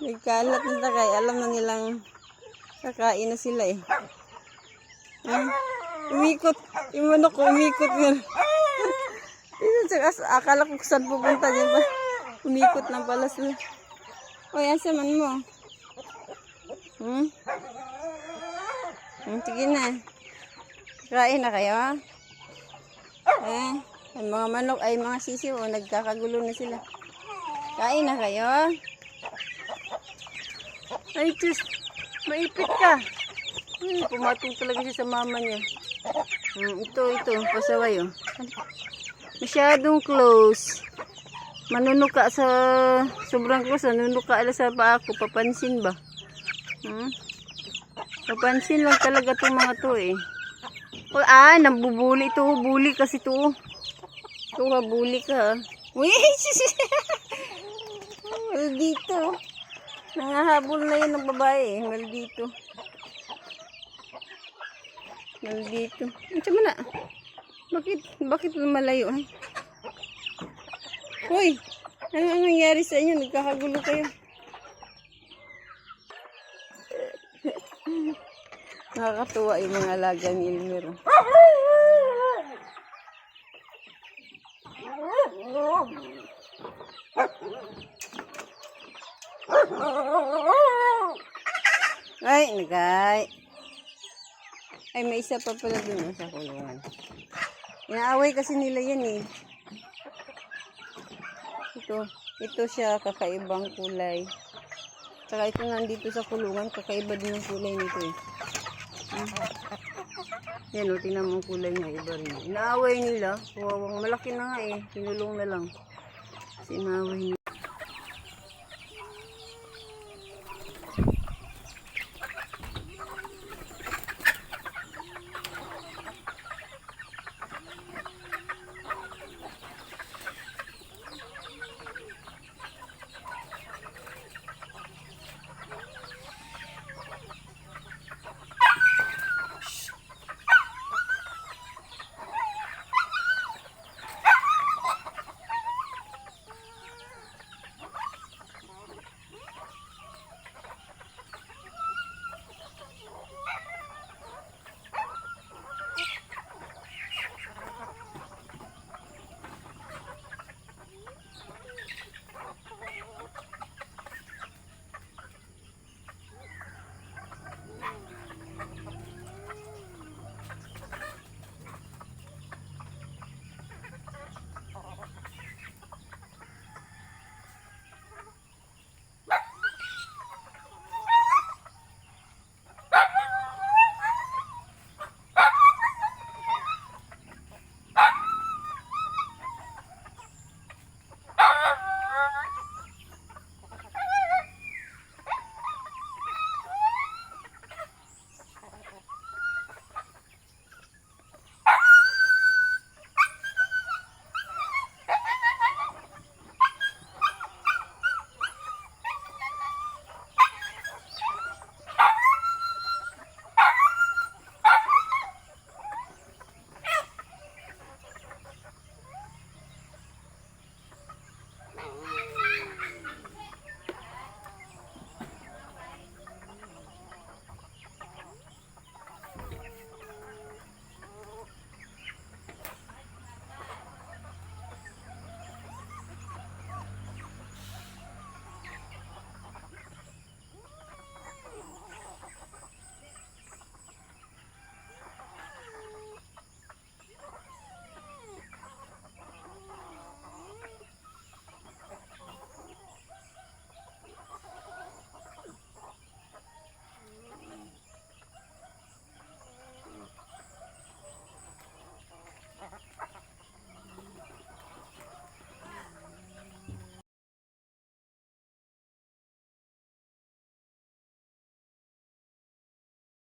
Nagkalat na takay. Alam na nilang kakain na sila eh. Ah, umikot. Yung manok ko, umikot nga. Akala ko saan pupunta dyan ba? Umikot na pala sila. Oy, asa man mo? Hmm? Hmm, sige na. Kain na kayo, ha? Eh, ay mga manok, ay mga sisiw, oh, nagkakagulo na sila. Kain na kayo. Ay, Diyos, maipit ka. Hmm, pumatong talaga siya sa mama niya. Hmm, ito, ito, pasaway, oh. Masyadong close. Manunuka sa, sobrang close, nanunuka ala sa paa ko, papansin ba? Hmm? Papansin lang talaga itong mga to, eh. Oh, ah, nambubuli ito, buli kasi to. Ito, ha, buli ka. Uy, Maldito. Nangahabol na yun ng babae eh. Maldito. Maldito. Ano mo na? Bakit, bakit lumalayo eh? Hoy! Ano ang nangyari sa inyo? Nagkakagulo kayo. Nakakatuwa yung mga alaga ni Elmer. Ay, nagay. Ay, may isa pa pala dun oh, sa kulungan. Inaaway kasi nila yan eh. Ito, ito siya, kakaibang kulay. Saka ito nandito sa kulungan, kakaiba din ang kulay nito eh. Hmm. Yan o, tingnan mo kulay niya, iba rin. Inaaway nila, kawawang malaki na nga eh, sinulong na lang. Kasi inaaway nila.